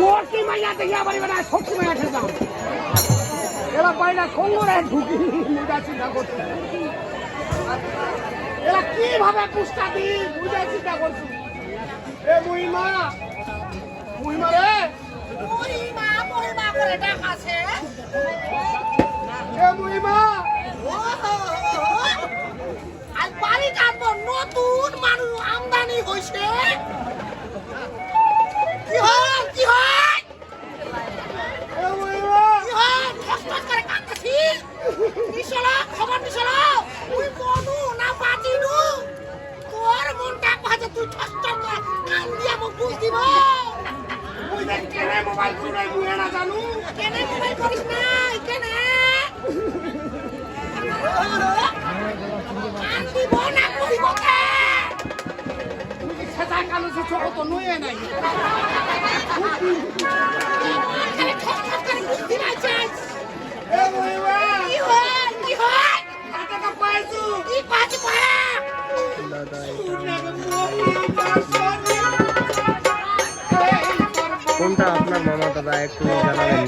বর্তি মাইয়া দেখিয়া পারিবে না শক্তি মাইয়া খেতাম এরা পাইনা খঙ্গরে ঢুকি মুদা চিন্তা করছি। এরা কীভাবে পুষ্টা দি বুঝে চিন্তা করছি। এ মহিমা মহিমা রে। মহিমা মহিমা করে দেখাছে মোবাইল না জানু? কেনে মোবাইল করিস নাই কেনে? কান না করিব কে সেটা কালো সে ছোট তো নয়ে নাই? খালি ঠস ঠস করে বুঝতে না চাস এ মুইমা কি হয়? কি হয়? টাকা পাইছু। কি পাচ্ছি পায়া কোনটা একটু জানাবেন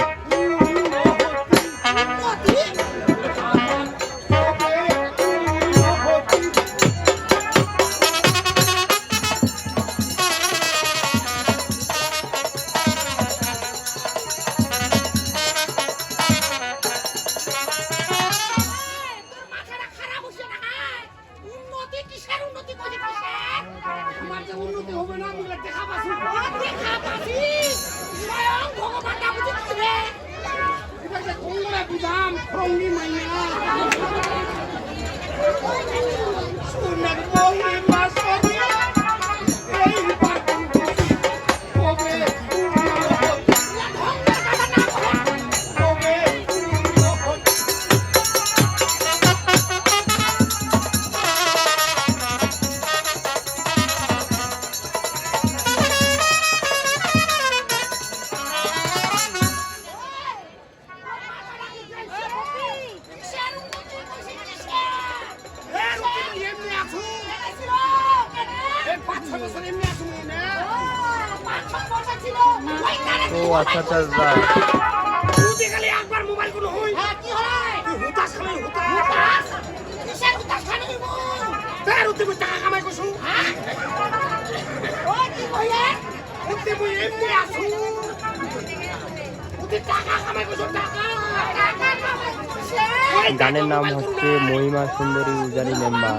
কিসের উন্নতি করে আমার উন্নতি হবে না মুই দেখা পাচ্ছি দেখা পাবি। স্বয়ং ভগবানটা বুঝে দিবে। এটা যে কোনগুলা বুঝাম ফঙ্গি মাইয়া ও, আচ্ছা আচ্ছা কামাই গানের নাম হচ্ছে মহিমা সুন্দরী উজারি মেম্বার।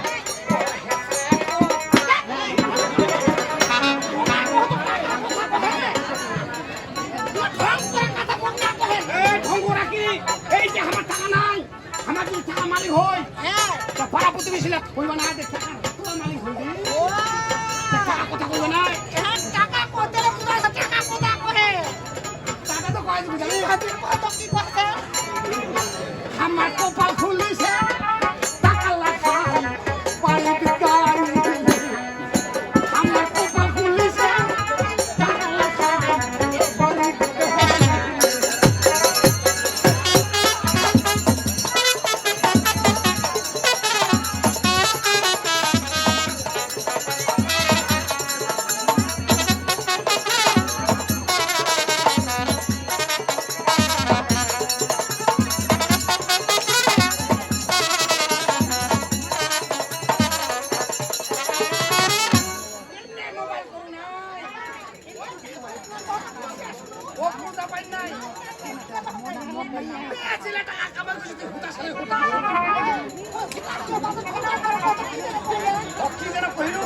মালিক হয়। তা পাড়া প্রতিবেশী লাগ কইবা না যে টাকা তোর মালিক হইবে টাকা কথা কইবা না। টাকা তো কয় দিবি জানি আমার কপাল কি যেন কহিল